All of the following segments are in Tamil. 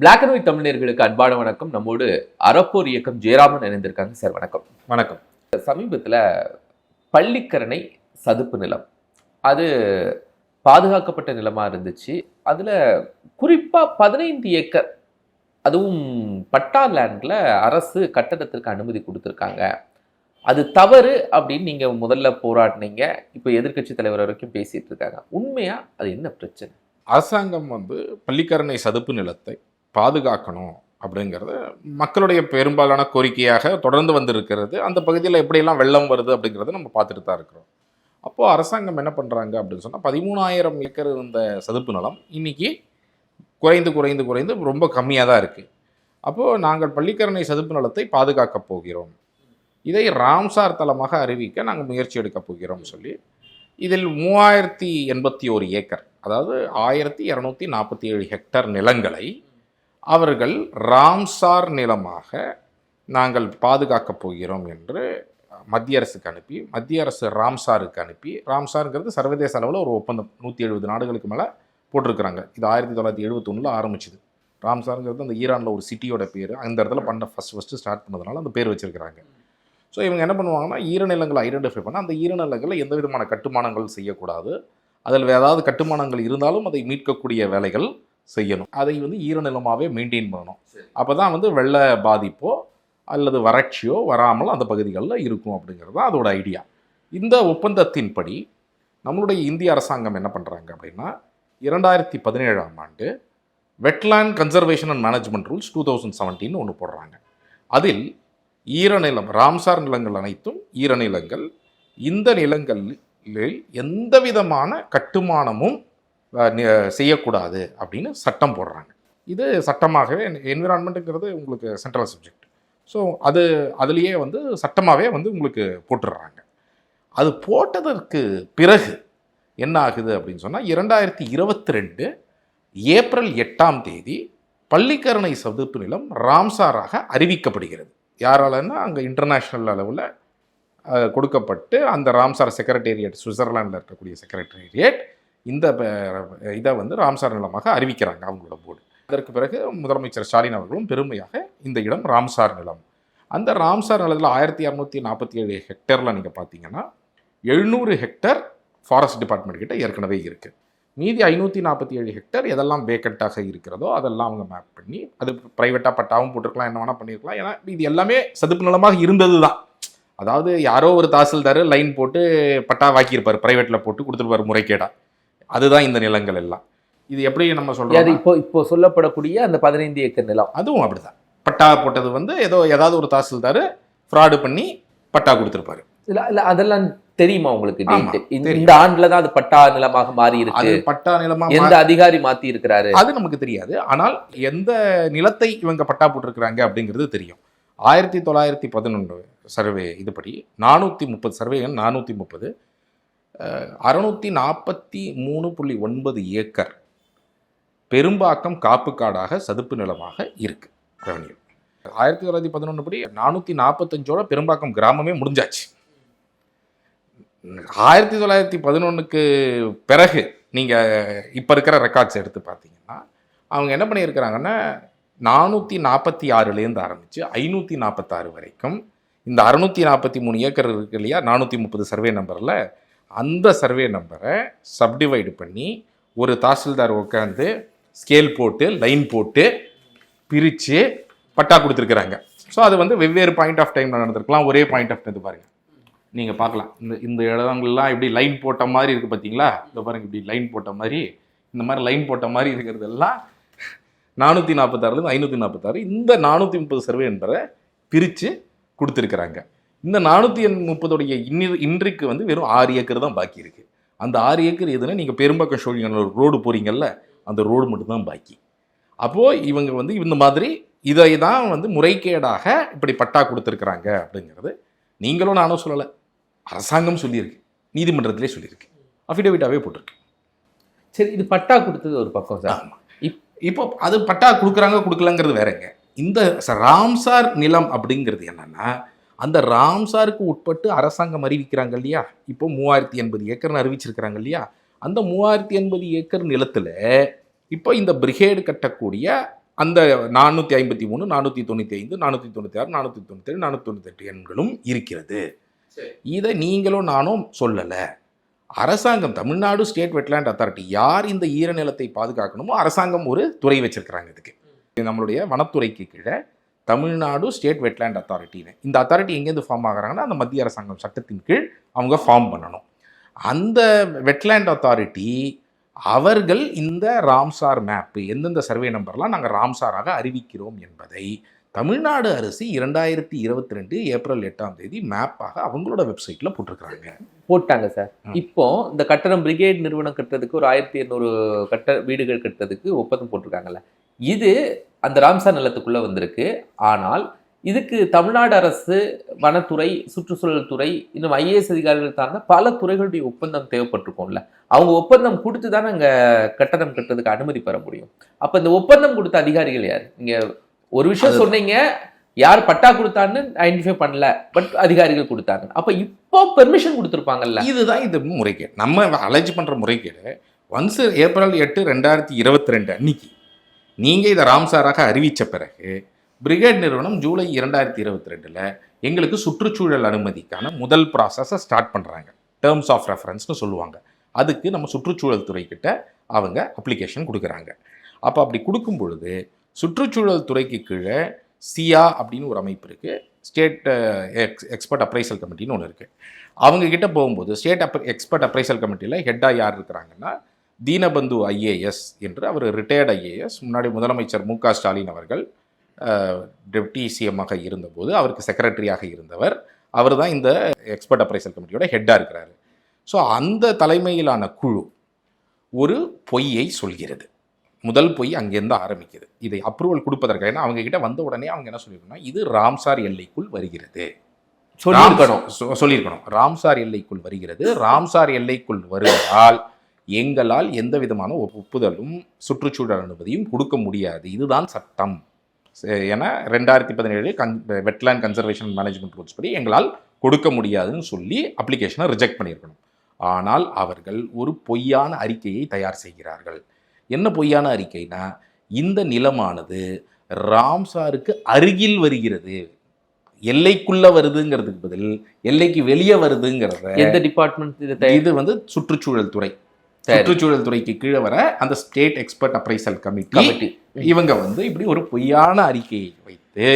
பிளாக் அண்ட் ஒயிட் தமிழர்களுக்கு அன்பான வணக்கம். நம்மோடு அறப்போர் இயக்கம் ஜெயராமன் இணைந்திருக்காங்க. சார் வணக்கம். வணக்கம். சமீபத்தில் பள்ளிக்கரணை சதுப்பு நிலம். அது பாதுகாக்கப்பட்ட நிலமாக இருந்துச்சு. அதில் குறிப்பாக பதினைந்து ஏக்கர் அதுவும் பட்டா லேண்டில் அரசு கட்டடத்திற்கு அனுமதி கொடுத்துருக்காங்க. அது தவறு அப்படின்னு நீங்கள் முதல்ல போராடினீங்க. இப்போ எதிர்க்கட்சி தலைவர் வரைக்கும் பேசிட்டு இருக்காங்க. உண்மையா அது என்ன பிரச்சனை? அரசாங்கம் வந்து பள்ளிக்கரணை சதுப்பு நிலத்தை பாதுகாக்கணும் அப்படிங்கிறது மக்களுடைய பெரும்பாலான கோரிக்கையாக தொடர்ந்து வந்திருக்கிறது. அந்த பகுதியில் எப்படியெல்லாம் வெள்ளம் வருது அப்படிங்கிறத நம்ம பார்த்துட்டு தான் இருக்கிறோம். அப்போது அரசாங்கம் என்ன பண்ணுறாங்க அப்படின்னு சொன்னால் பதிமூணாயிரம் ஏக்கர் இருந்த சதுப்பு நிலம் இன்றைக்கி குறைந்து குறைந்து குறைந்து ரொம்ப கம்மியாக தான் இருக்குது அப்போது நாங்கள் பள்ளிக்கரணை சதுப்பு நிலத்தை பாதுகாக்கப் போகிறோம். இதை ராம்சார் தலமாக அறிவிக்க நாங்கள் முயற்சி எடுக்கப் போகிறோம் சொல்லி இதில் மூவாயிரத்தி எண்பத்தி ஒரு ஏக்கர் அதாவது ஆயிரத்தி இரநூத்தி நாற்பத்தி ஏழு ஹெக்டர் நிலங்களை அவர்கள் ராம்சார் நிலமாக நாங்கள் பாதுகாக்கப் போகிறோம் என்று மத்திய அரசுக்கு அனுப்பி மத்திய அரசு ராம்சாருக்கு அனுப்பி ராம்சாருங்கிறது சர்வதேச அளவில் ஒரு ஒப்பந்தம். நூற்றி எழுபது நாடுகளுக்கு மேலே போட்டிருக்கிறாங்க. இது ஆயிரத்தி தொள்ளாயிரத்தி எழுபத்தொன்னில் ஆரம்பிச்சுது. ராம்சாருங்கிறது அந்த ஈரானில் ஒரு சிட்டியோட பேர். அந்த இடத்துல பண்ண ஃபஸ்ட் ஃபஸ்ட்டு ஸ்டார்ட் பண்ணதுனால அந்த பேர் வச்சுருக்கிறாங்க. ஸோ இவங்க என்ன பண்ணுவாங்கன்னா ஈரநிலங்களை ஐடென்டிஃபை பண்ண அந்த ஈரநிலங்களில் எந்த விதமான கட்டுமானங்கள் செய்யக்கூடாது. அதில் ஏதாவது கட்டுமானங்கள் இருந்தாலும் அதை மீட்கக்கூடிய வேலைகள் செய்யணும். அதை வந்து ஈரநிலமாகவே மெயின்டைன் பண்ணணும். அப்போ தான் வந்து வெள்ள பாதிப்போ அல்லது வறட்சியோ வராமல் அந்த பகுதிகளில் இருக்கும் அப்படிங்கிறது தான் அதோட ஐடியா இந்த ஒப்பந்தத்தின்படி நம்மளுடைய இந்திய அரசாங்கம் என்ன பண்ணுறாங்க அப்படின்னா இரண்டாயிரத்தி பதினேழாம் ஆண்டு wetland conservation and management rules two thousand seventeen ஒன்று போடுறாங்க. அதில் ஈரநிலம் ராம்சார் நிலங்கள் அனைத்தும் ஈரநிலங்கள். இந்த நிலங்களில் எந்த விதமான கட்டுமானமும் செய்யக்கூடாது அப்படின்னு சட்டம் போடுறாங்க. இது சட்டமாகவே என்விரான்மெண்ட்டுங்கிறது உங்களுக்கு சென்ட்ரல் சப்ஜெக்ட் ஸோ அது அதுலேயே வந்து சட்டமாகவே வந்து உங்களுக்கு போட்டுடுறாங்க. அது போட்டதற்கு பிறகு என்ன ஆகுது அப்படின்னு சொன்னால் இரண்டாயிரத்தி இருபத்தி ரெண்டு ஏப்ரல் எட்டாம் தேதி பள்ளிக்கரணை சதுப்பு நிலம் ராம்சாராக அறிவிக்கப்படுகிறது. யாராலன்னா அங்கே இன்டர்நேஷ்னல் அளவில் கொடுக்கப்பட்டு அந்த ராம்சார் செக்ரட்டேரியட் சுவிட்சர்லாண்டில் இருக்கக்கூடிய செக்ரட்டேரியட் இந்த இதை வந்து ராம்சார் நிலமாக அறிவிக்கிறாங்க அவங்களோட போர்டு. அதற்கு பிறகு முதலமைச்சர் ஸ்டாலின் அவர்களும் பெருமையாக இந்த இடம் ராம்சார் நிலம். அந்த ராம்சார் நிலத்தில் ஆயிரத்தி இரநூத்தி நாற்பத்தி ஏழு ஹெக்டரில் நீங்கள் பார்த்தீங்கன்னா எழுநூறு ஹெக்டர் ஃபாரஸ்ட் டிபார்ட்மெண்ட் கிட்ட ஏற்கனவே இருக்குது மீதி ஐநூற்றி நாற்பத்தி ஏழு ஹெக்டர் எதெல்லாம் வேக்கண்ட்டாக இருக்கிறதோ அதெல்லாம் அவங்க மேப் பண்ணி அது ப்ரைவேட்டாக பட்டாவும் போட்டிருக்கலாம் என்ன வேணால் பண்ணியிருக்கலாம் ஏன்னா இது எல்லாமே சதுப்பு நிலமாக இருந்தது தான் அதாவது யாரோ ஒரு தாசில்தார் லைன் போட்டு பட்டா வாக்கியிருப்பார் ப்ரைவேட்டில் போட்டு கொடுத்துருப்பார் முறைகேடாக அதுதான் இந்த நிலங்கள் எல்லாம். இது எப்படி நம்ம அது சொல்றோம் இப்போ இப்போ சொல்லப்படக்கூடிய அந்த பதினைந்து ஏக்கர் நிலம். அதுவும் அப்படிதான். பட்டா போட்டது வந்து ஏதோ ஏதாவது ஒரு தாசில்தார் ஃப்ராடு பண்ணி பட்டா கொடுத்துருப்பாரு. இல்ல இல்ல அதெல்லாம் தெரியுமா உங்களுக்கு இந்த ஆண்டுல தான் அது பட்டா நிலமாக மாறி இருக்கு பட்டா நிலமா எந்த அதிகாரி மாத்தி இருக்கிறாரு அது நமக்கு தெரியாது. ஆனால் எந்த நிலத்தை இவங்க பட்டா போட்டிருக்கிறாங்க அப்படிங்கிறது தெரியும். ஆயிரத்தி தொள்ளாயிரத்தி பதினொன்று சர்வே இதுபடி நானூற்றி முப்பது சர்வே நானூற்றி முப்பது. அறுநூற்றி நாற்பத்தி மூணு புள்ளி ஒன்பது ஏக்கர் பெரும்பாக்கம் காப்புக்காடாக சதுப்பு நிலமாக இருக்குது ரெவன்யூ. ஆயிரத்தி தொள்ளாயிரத்தி பதினொன்று படி நானூற்றி நாற்பத்தஞ்சோட பெரும்பாக்கம் கிராமமே முடிஞ்சாச்சு. ஆயிரத்தி தொள்ளாயிரத்தி பதினொன்றுக்கு பிறகு நீங்கள் இப்போ இருக்கிற ரெக்கார்ட்ஸ் எடுத்து பார்த்தீங்கன்னா அவங்க என்ன பண்ணியிருக்கிறாங்கன்னா நானூற்றி நாற்பத்தி ஆறுலேருந்து ஆரம்பித்து ஐநூற்றி நாற்பத்தாறு வரைக்கும் இந்த அறுநூற்றி நாற்பத்தி மூணு ஏக்கர் இருக்கு இல்லையா நானூற்றி முப்பது சர்வே நம்பரில் அந்த சர்வே நம்பரை சப்டிவைடு பண்ணி ஒரு தாசில்தார் உட்காந்து ஸ்கேல் போட்டு லைன் போட்டு பிரித்து பட்டா கொடுத்துருக்குறாங்க. ஸோ அது வந்து வெவ்வேறு பாயிண்ட் ஆஃப் டைமில் நடந்திருக்கலாம். ஒரே பாயிண்ட் ஆஃப் டைம் பாருங்க. நீங்கள் பார்க்கலாம். இந்த இந்த இடங்கள்லாம் இப்படி லைன் போட்ட மாதிரி இருக்குது பார்த்தீங்களா இந்த பாருங்கள் இப்படி லைன் போட்ட மாதிரி இந்த மாதிரி லைன் போட்ட மாதிரி இருக்கிறதெல்லாம் நானூற்றி நாற்பத்தாறுலேருந்து ஐநூற்றி நாற்பத்தாறு இந்த நானூற்றி முப்பது சர்வே என்ற பிரித்து கொடுத்துருக்குறாங்க. இந்த நானூற்றி முப்பதுடைய இன்னி இன்றைக்கு வந்து வெறும் ஆறு ஏக்கர் தான் பாக்கி இருக்குது அந்த ஆறு ஏக்கர் எதுனா நீங்கள் பெரும்பாக்கம் ஷோலிங்க ரோடு போகிறீங்கல்ல அந்த ரோடு மட்டும்தான் பாக்கி. அப்போது இவங்க வந்து இந்த மாதிரி இதை தான் வந்து முறைகேடாக இப்படி பட்டா கொடுத்துருக்குறாங்க அப்படிங்கிறது நீங்களும் நானும் சொல்லலை. அரசாங்கம் சொல்லியிருக்கு. நீதிமன்றத்திலே சொல்லியிருக்கு. அஃபிடவிட்டாவே போட்டிருக்கு. சரி இது பட்டா கொடுத்தது ஒரு பக்கம் சார். ஆமாம் இப்போ அது பட்டா கொடுக்குறாங்க கொடுக்கலங்கிறது வேறங்க இந்த ராம்சார் நிலம் அப்படிங்கிறது என்னன்னா அந்த ராம்சாருக்கு உட்பட்டு அரசாங்கம் அறிவிக்கிறாங்க இல்லையா? இப்போ மூவாயிரத்தி எண்பது ஏக்கர்னு அறிவிச்சிருக்கிறாங்க இல்லையா? அந்த மூவாயிரத்தி எண்பது ஏக்கர் நிலத்துல இப்போ இந்த பிரிகேடு கட்டக்கூடிய அந்த நானூற்றி ஐம்பத்தி மூணு நானூற்றி தொண்ணூற்றி ஐந்து நானூற்றி தொண்ணூற்றி ஆறு நானூற்றி தொண்ணூற்றி நானூற்றி தொண்ணூத்தெட்டு எண்களும் இருக்கிறது. இதை நீங்களும் நானும் சொல்லலை. அரசாங்கம் தமிழ்நாடு ஸ்டேட் வெட்லேண்ட் அத்தாரிட்டி யார் இந்த ஈரநிலத்தை பாதுகாக்கணுமோ அரசாங்கம் ஒரு துறை வச்சிருக்கிறாங்க இதுக்கு. இது நம்மளுடைய வனத்துறைக்கு கீழே தமிழ்நாடு ஸ்டேட் வெட்லேண்ட் அத்தாரிட்டின்னு. இந்த அத்தாரிட்டி எங்கேருந்து ஃபார்ம் ஆகுறாங்கன்னா அந்த மத்திய அரசாங்கம் சட்டத்தின் கீழ் அவங்க ஃபார்ம் பண்ணணும். அந்த வெட்லேண்ட் அத்தாரிட்டி அவர்கள் இந்த ராம்சார் மேப்பு எந்தெந்த சர்வே நம்பர்லாம் நாங்கள் ராம்சாராக அறிவிக்கிறோம் என்பதை தமிழ்நாடு அரசு இரண்டாயிரத்தி இருபத்தி ரெண்டு ஏப்ரல் எட்டாம் தேதி மேப்பாக அவங்களோட வெப்சைட்டில் போட்டிருக்கிறாங்க. போட்டாங்க சார். இப்போ இந்த கட்டடம் பிரிகேட் நிறுவனம் கட்டுறதுக்கு ஒரு ஆயிரத்தி எண்ணூறு கட்ட வீடுகள் கட்டுறதுக்கு ஒப்பந்தம் போட்டிருக்காங்கல்ல. இது அந்த ராம்சார் நிலத்துக்குள்ள வந்திருக்கு. ஆனால் இதுக்கு தமிழ்நாடு அரசு வனத்துறை சுற்றுச்சூழல் துறை இன்னும் ஐஏஎஸ் அதிகாரிகள் தாங்க பல துறைகளுடைய ஒப்பந்தம் தேவைப்பட்டிருக்கும்ல. அவங்க ஒப்பந்தம் கொடுத்து தானே அங்க கட்டடம் கட்டுறதுக்கு அனுமதி பெற முடியும். அப்ப இந்த ஒப்பந்தம் கொடுத்த அதிகாரிகள் யார்? நீங்க ஒரு விஷயம் சொன்னீங்க யார் பட்டா கொடுத்தான்னு ஐடென்டிஃபை பண்ணல பட் அதிகாரிகள் கொடுத்தாங்க. அப்ப இப்போ பெர்மிஷன் கொடுத்துருப்பாங்கல்ல. இதுதான் இது முறைகேடு. நம்ம அலர்ஜி பண்ணுற முறைகேடு ஒன்ஸ் ஏப்ரல் எட்டு ரெண்டாயிரத்தி இருபத்தி ரெண்டு அன்னைக்கு நீங்கள் இதை ராம்சாராக அறிவித்த பிறகு பிரிகேட் நிறுவனம் ஜூலை இரண்டாயிரத்தி இருபத்தி ரெண்டில் எங்களுக்கு சுற்றுச்சூழல் அனுமதிக்கான முதல் ப்ராசஸை ஸ்டார்ட் பண்ணுறாங்க டேர்ம்ஸ் ஆஃப் ரெஃபரன்ஸ்னு சொல்லுவாங்க. அதுக்கு நம்ம சுற்றுச்சூழல் துறைக்கிட்ட அவங்க அப்ளிகேஷன் கொடுக்குறாங்க. அப்போ அப்படி கொடுக்கும் பொழுது சுற்றுச்சூழல் துறைக்கு கீழே சியா அப்படின்னு ஒரு அமைப்பு இருக்குது state ex uh, expert appraisal கமிட்டின்னு ஒன்று இருக்குது அவங்கக்கிட்ட போகும்போது ஸ்டேட் அப் எக்ஸ்பர்ட் அப்ரைசல் கமிட்டியில் ஹெட்டாக யார் இருக்கிறாங்கன்னா தீனபந்து ஐஏஎஸ் என்று அவர் ரிட்டையர்ட் ஐஏஎஸ். முன்னாடி முதலமைச்சர் மு க ஸ்டாலின் அவர்கள் டெப்டி சிஎம்மாக இருந்தபோது அவருக்கு செக்ரட்டரியாக இருந்தவர். அவர் தான் இந்த எக்ஸ்பர்ட் அப்ரைசல் கமிட்டியோட ஹெட்டாக இருக்கிறாரு. ஸோ அந்த தலைமையிலான குழு ஒரு பொய்யை சொல்கிறது. முதல் பொய் அங்கேருந்து ஆரம்பிக்குது. இதை அப்ரூவல் கொடுப்பதற்காக ஏன்னா அவங்க கிட்ட வந்த உடனே அவங்க என்ன சொல்லியிருக்கணும் இது ராம்சார் எல்லைக்குள் வருகிறது. சொல்லியிருக்கணும். சொல்லியிருக்கணும். ராம்சார் எல்லைக்குள் வருகிறது. ராம்சார் எல்லைக்குள் வருவதால் எங்களால் எந்த விதமான ஒப்- ஒப்புதலும் சுற்றுச்சூழல் அனுமதியும் கொடுக்க முடியாது. இதுதான் சட்டம். என ரெண்டாயிரத்தி பதினேழு கன் வெட்லேண்ட் கன்சர்வேஷன் மேனேஜ்மெண்ட் ரூல்ஸ் படி எங்களால் கொடுக்க முடியாதுன்னு சொல்லி அப்ளிகேஷனை ரிஜெக்ட் பண்ணியிருக்கணும். ஆனால் அவர்கள் ஒரு பொய்யான அறிக்கையை தயார் செய்கிறார்கள். என்ன பொய்யான அறிக்கைனா இந்த நிலமானது ராம்சாருக்கு அருகில் வருகிறது. எல்லைக்குள்ள வருதுங்கிறதுக்கு பதில் எல்லைக்கு வெளியே வருதுங்கிறத எந்த டிபார்ட்மெண்ட் இதை வந்து சுற்றுச்சூழல் துறை. சுற்றுச்சூழல் துறைக்கு கீழே வர அந்த state expert appraisal committee committee. இவங்க வந்து இப்படி ஒரு பொய்யான அறிக்கையை வைத்து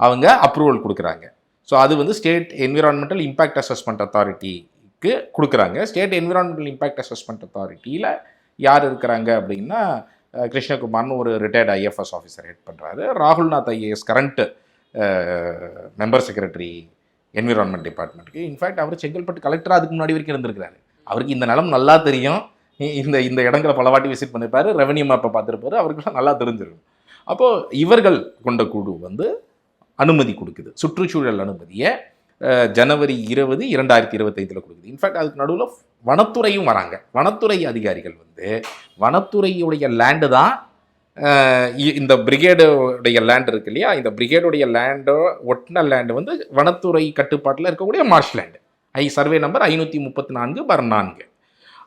அவங்க அப்ரூவல் கொடுக்குறாங்க. ஸோ அது வந்து ஸ்டேட் என்விரான்மெண்டல் இம்பாக்ட் அசஸ்மெண்ட் அத்தாரிட்டிக்கு கொடுக்குறாங்க. ஸ்டேட் என்விரான்மெண்டல் இம்பாக்ட் அசஸ்மெண்ட் அத்தாரிட்டியில் யார் இருக்கிறாங்க அப்படின்னா கிருஷ்ணகுமார்னு ஒரு ரிட்டையர்ட் ஐஎஃப்எஸ் ஆஃபீஸர் ஹெட் பண்ணுறாரு Rahulnath IAS current member secretary environment டிபார்ட்மெண்ட்டுக்கு இன்ஃபேக்ட் அவர் செங்கல்பட்டு கலெக்டர் அதுக்கு முன்னாடி வரைக்கும் இருந்திருக்கிறாரு. அவருக்கு இந்த நிலம் நல்லா தெரியும். இந்த இந்த இடங்களை பல வாட்டி விசிட் பண்ணியிருப்பார் ரெவன்யூ மேப்பை பார்த்துருப்பாரு. அவருக்கெல்லாம் நல்லா தெரிஞ்சிருக்கும். அப்போது இவர்கள் கொண்ட குழு வந்து அனுமதி கொடுக்குது. சுற்றுச்சூழல் அனுமதியை ஜனவரி இருபது இரண்டாயிரத்தி இருபத்தைந்தில் கொடுக்குது. இன்ஃபேக்ட் அதுக்கு நடுவில் வனத்துறையும் வராங்க. வனத்துறை அதிகாரிகள் வந்து வனத்துறையுடைய லேண்டு தான் இ- இந்த பிரிகேடுடைய லேண்ட் இருக்கு இல்லையா? இந்த பிரிகேடுடைய லேண்டோ ஒட்டின லேண்டு வந்து வனத்துறை கட்டுப்பாட்டில் இருக்கக்கூடிய மார்ஷ் லேண்டு ஐ சர்வே நம்பர் ஐநூற்றி முப்பத்தி நான்கு பர் நான்கு.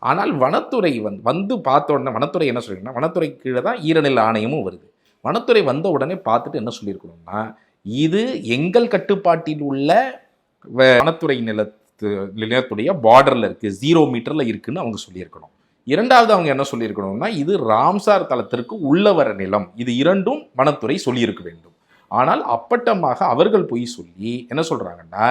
ஆனால் வனத்துறை வந்து வந்து பார்த்த உடனே வனத்துறை என்ன சொல்லிருக்குன்னா வனத்துறை கீழே தான் ஈரநில ஆணையமும் வருது. வனத்துறை வந்த உடனே பார்த்துட்டு என்ன சொல்லியிருக்கணும்னா இது எங்கள் கட்டுப்பாட்டில் உள்ள வ- வனத்துறை நிலத்து நிலத்துடைய பார்டரில் இருக்குது ஜீரோ மீட்டரில் இருக்குதுன்னு அவங்க சொல்லியிருக்கணும். இரண்டாவது அவங்க என்ன சொல்லியிருக்கணும்னா இது ராம்சார் தளத்திற்கு உள்ள வர நிலம். இது இரண்டும் வனத்துறை சொல்லியிருக்க வேண்டும். ஆனால் அப்பட்டமாக அவர்கள் போய் சொல்லி என்ன சொல்கிறாங்கன்னா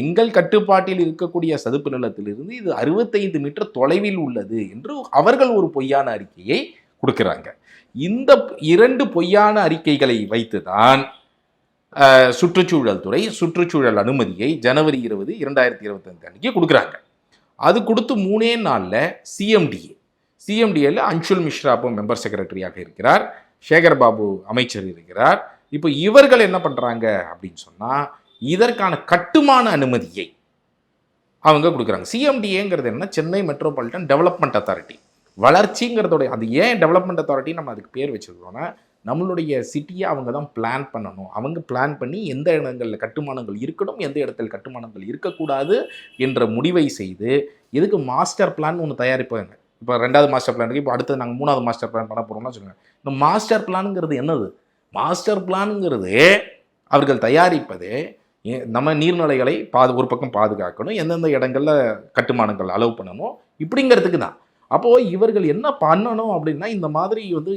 எங்கள் கட்டுப்பாட்டில் இருக்கக்கூடிய சதுப்பு நிலத்திலிருந்து இது அறுபத்தைந்து மீட்டர் தொலைவில் உள்ளது என்று அவர்கள் ஒரு பொய்யான அறிக்கையை கொடுக்குறாங்க. இந்த இரண்டு பொய்யான அறிக்கைகளை வைத்துதான் தான் சுற்றுச்சூழல் துறை சுற்றுச்சூழல் அனுமதியை ஜனவரி இருபது இரண்டாயிரத்தி இருபத்தஞ்சு அன்னைக்கு கொடுக்குறாங்க. அது கொடுத்து மூணே நாளில் சிஎம்டிஏ சிஎம்டிஏல அன்ஷுல் மிஸ்ரா அப்போ மெம்பர் செக்ரட்டரியாக இருக்கிறார். சேகர் பாபு அமைச்சர் இருக்கிறார். இப்போ இவர்கள் என்ன பண்ணுறாங்க அப்படின்னு சொன்னால் இதற்கான கட்டுமான அனுமதியை அவங்க கொடுக்குறாங்க. சிஎம்டிஏங்கிறது என்ன சென்னை மெட்ரோபாலிட்டன் டெவலப்மெண்ட் அத்தாரிட்டி வளர்ச்சிங்கிறதோட அது ஏன் டெவலப்மெண்ட் அத்தாரிட்டி நம்ம அதுக்கு பேர் வச்சிருக்கோம்னா நம்மளுடைய சிட்டியை அவங்க தான் பிளான் பண்ணணும். அவங்க பிளான் பண்ணி எந்த இடங்களில் கட்டுமானங்கள் இருக்கணும் எந்த இடத்தில் கட்டுமானங்கள் இருக்கக்கூடாது என்ற முடிவை செய்து எதுக்கு மாஸ்டர் பிளான் ஒன்று தயாரிப்பாங்க. இப்போ ரெண்டாவது மாஸ்டர் பிளான் இருக்குது இப்போ அடுத்து நாங்கள் மூணாவது மாஸ்டர் பிளான் பண்ண போகிறோம்னா சொல்லுங்கள் இந்த மாஸ்டர் பிளானுங்கிறது என்னது? மாஸ்டர் பிளான்ங்கிறது அவர்கள் தயாரிப்பது நம்ம நீர்நிலைகளை பாது ஒரு பக்கம் பாதுகாக்கணும் எந்தெந்த இடங்களில் கட்டுமானங்கள் அலோவ் பண்ணணும் இப்படிங்கிறதுக்கு தான். அப்போது இவர்கள் என்ன பண்ணணும் அப்படின்னா இந்த மாதிரி வந்து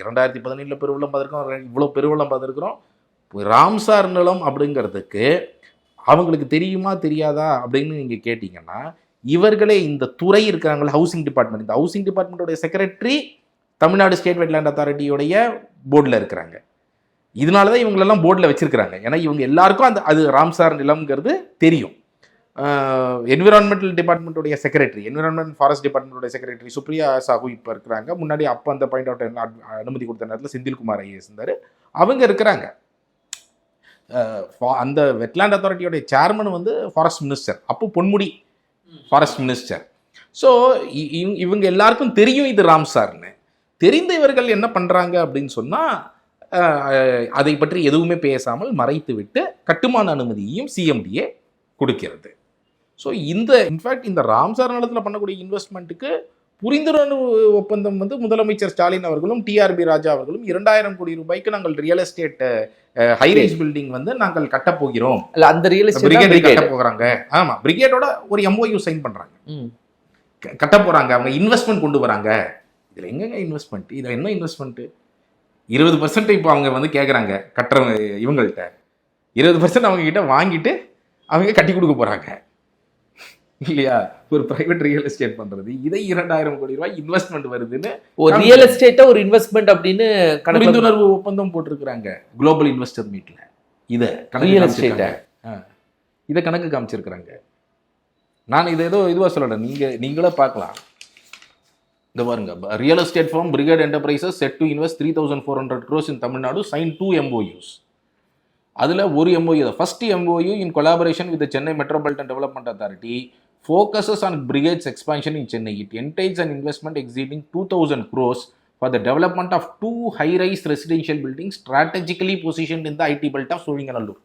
இரண்டாயிரத்தி பதினேழில் பெருவெள்ளம் பார்த்துருக்கோம் இவ்வளோ பெருவெள்ளம் பார்த்துருக்குறோம் ராம்சார் நிலம் அப்படிங்கிறதுக்கு அவங்களுக்கு தெரியுமா தெரியாதா அப்படின்னு நீங்கள் கேட்டிங்கன்னா இவர்களே இந்த துறை இருக்கிறாங்களே ஹவுசிங் டிபார்ட்மெண்ட் இந்த ஹவுசிங் டிபார்ட்மெண்ட்டோடைய செக்ரட்டரி தமிழ்நாடு ஸ்டேட் வெட்லேண்ட் அத்தாரிட்டியோடைய போர்டில் இருக்கிறாங்க. இதனால தான் இவங்களெல்லாம் போர்டில் வச்சிருக்கிறாங்க. ஏன்னா இவங்க எல்லாருக்கும் அந்த அது ராம்சார் நிலம்ங்கிறது தெரியும். என்விரான்மெண்டல் டிபார்ட்மெண்ட்டுடைய செக்ரட்டரி என்விரான்மெண்ட் ஃபாரஸ்ட் டிபார்ட்மெண்ட்டுடைய செக்ரட்டரி சுப்ரியா சாஹூ இப்போ இருக்கிறாங்க. முன்னாடி அப்போ அந்த பாயிண்ட் அவுட் அனுமதி கொடுத்த நேரத்தில் செந்தில்குமார் ஐஏஎஸ் இருந்தார். அவங்க இருக்கிறாங்க. அந்த வெட்லாண்ட் அத்தாரிட்டியோடைய சேர்மன் வந்து ஃபாரஸ்ட் மினிஸ்டர் அப்போ பொன்முடி ஃபாரஸ்ட் மினிஸ்டர் ஸோ இவங்க எல்லாருக்கும் தெரியும் இது ராம்சார்னு தெரிந்த இவர்கள் என்ன பண்ணுறாங்க அப்படின்னு சொன்னால் அதை பற்றி எதுவுமே பேசாமல் மறைத்து விட்டு கட்டுமான அனுமதியையும் சிஎம்டிஏ கொடுக்கிறது. ஸோ இந்த இன்ஃபேக்ட் இந்த ராம்சார் நிலத்தில் பண்ணக்கூடிய இன்வெஸ்ட்மெண்ட்டுக்கு புரிந்துணர்வு ஒப்பந்தம் வந்து முதலமைச்சர் ஸ்டாலின் அவர்களும் டிஆர்பி ராஜா அவர்களும் இரண்டாயிரம் கோடி ரூபாய்க்கு நாங்கள் ரியல் எஸ்டேட் ஹைரேஜ் பில்டிங் வந்து நாங்கள் கட்டப் போகிறோம். இல்ல அந்த ரியல் எஸ்டேட் கட்ட போகிறாங்க ஆமா பிரிகேடோட ஒரு எம்ஓயு சைன் பண்றாங்க. கட்ட போறாங்க. அவங்க இன்வெஸ்ட்மெண்ட் கொண்டு வராங்க. இதுல எங்கங்க இன்வெஸ்ட்மெண்ட் இதுல என்ன இன்வெஸ்ட்மெண்ட் இருபது பர்சன்ட் இப்போ அவங்க வந்து கேட்குறாங்க கட்டுறவங்க இவங்கள்ட்ட. இருபது பர்சன்ட் அவங்க கிட்ட வாங்கிட்டு அவங்க கட்டி கொடுக்க போறாங்க. இல்லையா? ஒரு பிரைவேட் ரியல் எஸ்டேட் பண்றது. இதை இரண்டாயிரம் கோடி ரூபாய் இன்வெஸ்ட்மெண்ட் வருதுன்னு ஒரு ரியல் எஸ்டேட்டை ஒரு இன்வெஸ்ட்மெண்ட் அப்படின்னு புரிந்துணர்வு ஒப்பந்தம் போட்டிருக்கிறாங்க. குளோபல் இன்வெஸ்டர் மீட்ல இத காமிச்சிருக்காங்க. ஆ. இத கணக்கு காமிச்சிருக்கிறாங்க. நான் இதை ஏதோ இதுவா சொல்லல. நீங்க நீங்களே பார்க்கலாம். இந்த பாருங்க real estate firm Brigade Enterprises set to invest three thousand four hundred crores in Tamil Nadu sign two MoUs அதில் ஒரு எம்ஓயு தான் first MoU in collaboration with Chennai metropolitan development authority focuses on Brigade's expansion in Chennai it entails and investment exceeding two thousand crores for the development of two high rise residential building strategically position in the IT belt of Sholinganallur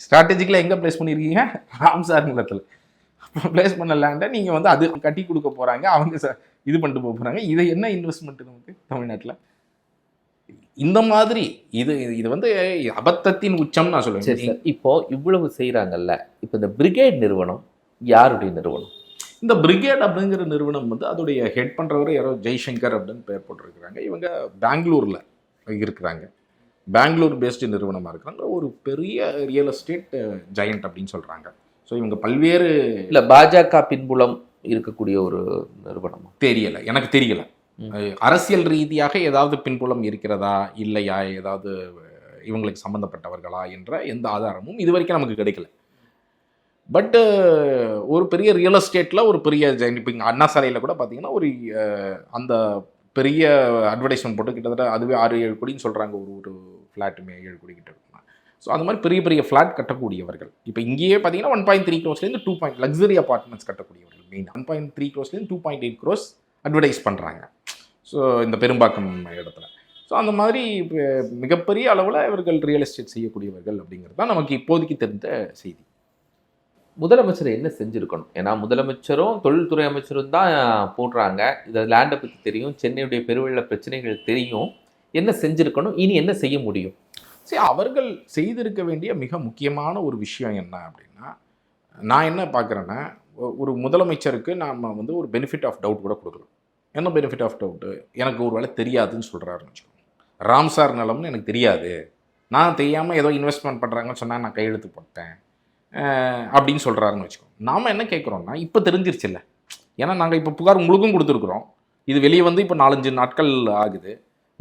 ஸ்ட்ராட்டஜிக்கில் எங்கே பிளேஸ் பண்ணியிருக்கீங்க ராம்சார் நிலத்தில் ப்ளேஸ் பண்ண லேண்டை நீங்கள் வந்து அது கட்டி கொடுக்க போகிறாங்க அவங்க ச- இது பண்ணிட்டு போக போகிறாங்க இது என்ன இன்வெஸ்ட்மெண்ட் நமக்கு தமிழ்நாட்டில்? இந்த மாதிரி இது இது வந்து அபத்தத்தின் உச்சம் நான் சொல்லுவேன். சார் இப்போ இவ்வளவு செய்றாங்கல்ல இப்போ இந்த பிரிகேட் நிறுவனம் யாருடைய நிறுவனம்? இந்த பிரிகேட் அப்படிங்கிற நிறுவனம் வந்து அதோடைய ஹெட் பண்ணுறவர் யாரோ ஜெய்சங்கர் அப்படின்னு பேர் போட்டிருக்கிறாங்க. இவங்க பெங்களூரில் இருக்கிறாங்க. பெங்களூர் பேஸ்டு நிறுவனமாக இருக்கிறாங்க. ஒரு பெரிய ரியல் எஸ்டேட் ஜெயண்ட் அப்படின்னு சொல்கிறாங்க ஸோ இவங்க பல்வேறு இல்ல பாஜக பின்புலம் இருக்கக்கூடிய ஒரு நிறுவனம். தெரியலை. எனக்கு தெரியல. அரசியல் ரீதியாக ஏதாவது பின்புலம் இருக்கிறதா இல்லையா ஏதாவது இவங்களுக்கு சம்மந்தப்பட்டவர்களா என்ற எந்த ஆதாரமும் இது வரைக்கும் நமக்கு கிடைக்கல. பட்டு ஒரு பெரிய ரியல் எஸ்டேட்டில் ஒரு பெரிய இப்ப இங்க அண்ணா சாலையில் கூட பார்த்தீங்கன்னா ஒரு அந்த பெரிய அட்வர்டைஸ்மெண்ட் போட்டு கிட்டத்தட்ட அதுவே ஆறு ஏழு கோடின்னு சொல்கிறாங்க ஒரு ஒரு ஃப்ளாட்டுமே ஏழு கோடி கிட்ட. ஸோ அந்த மாதிரி பெரிய பெரிய ஃப்ளாட் கட்டக்கூடியவர்கள். இப்போ இங்கேயே பார்த்தீங்கன்னா ஒன் பாயிண்ட் த்ரீ க்ரோஸ்லேருந்து டூ பாயிண்ட் லக்ஸரி அப்பார்ட்மெண்ட்ஸ் கட்டக்கூடியவர்கள் main one point three க்ரோஸ்லேருந்து two point eight crores advertise பண்ணுறாங்க ஸோ இந்த பெரும்பாக்கம் இடத்துல. ஸோ அந்த மாதிரி மிகப்பெரிய அளவில் இவர்கள் ரியல் எஸ்டேட் செய்யக்கூடியவர்கள் அப்படிங்கிறது தான் நமக்கு இப்போதைக்கு தெரிந்த செய்தி. முதலமைச்சர் என்ன செஞ்சுருக்கணும்? ஏன்னா முதலமைச்சரும் தொழில்துறை அமைச்சரும் தான் போடுறாங்க. இதை லேண்டை பற்றி தெரியும். சென்னையுடைய பெருவெள்ள பிரச்சனைகள் தெரியும். என்ன செஞ்சுருக்கணும்? இனி என்ன செய்ய முடியும்? சரி அவர்கள் செய்திருக்க வேண்டிய மிக முக்கியமான ஒரு விஷயம் என்ன அப்படின்னா நான் என்ன பார்க்குறேன்னா ஒரு முதலமைச்சருக்கு நாம் வந்து ஒரு பெனிஃபிட் ஆஃப் டவுட் கூட கொடுக்கலாம். என்ன பெனிஃபிட் ஆஃப் டவுட்டு எனக்கு ஒரு வேலை தெரியாதுன்னு சொல்கிறாருன்னு வச்சுக்கோங்க. ராம்சார் நிலம்னு எனக்கு தெரியாது. நான் தெரியாமல் ஏதோ இன்வெஸ்ட்மெண்ட் பண்ணுறாங்கன்னு சொன்னால் நான் கையெழுத்து போட்டேன். அப்படின்னு சொல்கிறாருன்னு வச்சுக்கோங்க. நாம் என்ன கேட்குறோம்னா இப்போ தெரிஞ்சிருச்சுல்ல. ஏன்னா நாங்கள் இப்போ புகார் முழுக்கும் கொடுத்துருக்குறோம். இது வெளியே வந்து இப்போ நாலஞ்சு நாட்கள் ஆகுது.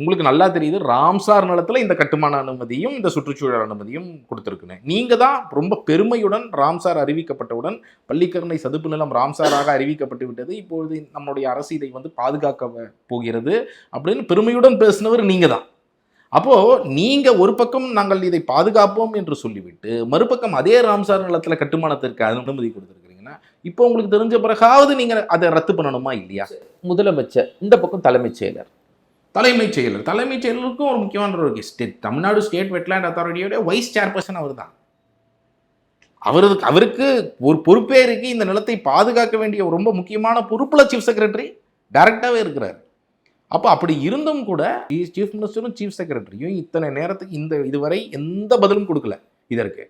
உங்களுக்கு நல்லா தெரியுது ராம்சார் நிலத்தில் இந்த கட்டுமான அனுமதியும் இந்த சுற்றுச்சூழல் அனுமதியும் கொடுத்துருக்குன்னு. நீங்கள் தான் ரொம்ப பெருமையுடன் ராம்சார் அறிவிக்கப்பட்டவுடன் பள்ளிக்கரணை சதுப்பு நிலம் ராம்சாராக அறிவிக்கப்பட்டு விட்டது. இப்பொழுது நம்மளுடைய அரசு இதை வந்து பாதுகாக்க போகிறது அப்படின்னு பெருமையுடன் பேசினவர் நீங்கள் தான். அப்போது நீங்கள் ஒரு பக்கம் நாங்கள் இதை பாதுகாப்போம் என்று சொல்லிவிட்டு மறுபக்கம் அதே ராம்சார் நிலத்தில் கட்டுமானத்திற்கு அனுமதி கொடுத்துருக்குறீங்கன்னா இப்போ உங்களுக்கு தெரிஞ்ச பிறகாவது நீங்கள் அதை ரத்து பண்ணணுமா இல்லையா? முதலமைச்சர் இந்த பக்கம் தலைமைச் செயலர். தலைமைச் செயலர். தலைமைச் செயலருக்கும் ஒரு முக்கியமான ஒரு ஸ்டேட் தமிழ்நாடு ஸ்டேட் வெட்லேண்ட் அத்தாரிட்டியோட வைஸ் சேர்பர்சன் அவர் தான் அவரது அவருக்கு ஒரு பொறுப்பே இருக்கு. இந்த நிலத்தை பாதுகாக்க வேண்டிய ரொம்ப முக்கியமான பொறுப்புல சீஃப் செக்ரட்டரி டைரக்டாகவே இருக்கிறார். அப்போ அப்படி இருந்தும் கூட சீஃப் மினிஸ்டரும் சீஃப் செக்ரட்டரியும் இத்தனை நேரத்துக்கு இந்த இதுவரை எந்த பதிலும் கொடுக்கல இதற்கு.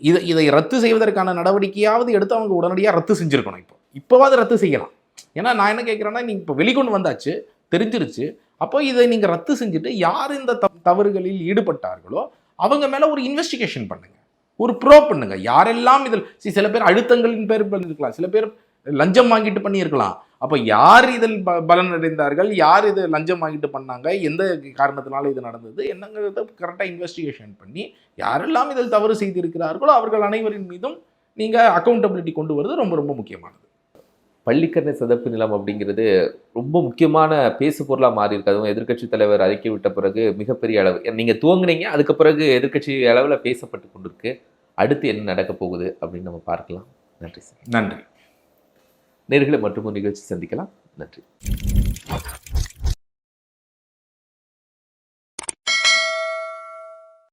இதை இதை ரத்து செய்வதற்கான நடவடிக்கையாவது எடுத்து அவங்க உடனடியாக ரத்து செஞ்சுருக்கணும் இப்போ. இப்போவாது ரத்து செய்யலாம். ஏன்னா நான் என்ன கேட்குறேன்னா நீ இப்போ வெளிக்கொண்டு வந்தாச்சு தெரிஞ்சிருச்சு. அப்போ இதை நீங்கள் ரத்து செஞ்சுட்டு யார் இந்த தவறுகளில் ஈடுபட்டார்களோ அவங்க மேலே ஒரு இன்வெஸ்டிகேஷன் பண்ணுங்க. ஒரு ப்ரோ பண்ணுங்க. யாரெல்லாம் இதில் சில பேர் அழுத்தங்களின் பேர் பண்ணிருக்கலாம் சில பேர் லஞ்சம் வாங்கிட்டு பண்ணியிருக்கலாம். அப்போ யார் இதில் ப பலனடைந்தார்கள்? யார் இது லஞ்சம் வாங்கிட்டு பண்ணாங்க? எந்த காரணத்தினால இது நடந்தது? என்னங்கிறத கரெக்டாக இன்வெஸ்டிகேஷன் பண்ணி யாரெல்லாம் இதில் தவறு செய்திருக்கிறார்களோ அவர்கள் அனைவரின் மீதும் நீங்கள் அக்கௌண்டபிலிட்டி கொண்டு வருது. ரொம்ப ரொம்ப முக்கியமானது. பள்ளிக்கரணை சதுப்பு நிலம் அப்படிங்கிறது ரொம்ப முக்கியமான பேசு பொருளா மாறி இருக்கு அதுவும் எதிர்க்கட்சி தலைவர் அறிக்கை விட்ட பிறகு மிகப்பெரிய அளவு. நீங்க துவங்குனீங்க அதுக்கு பிறகு எதிர்க்கட்சி அளவுல பேசப்பட்டு கொண்டிருக்கு. அடுத்து என்ன நடக்க போகுது அப்படின்னு நம்ம பார்க்கலாம். நன்றி சார். நன்றி. நேர்களை மற்றும் நிகழ்ச்சி சந்திக்கலாம். நன்றி.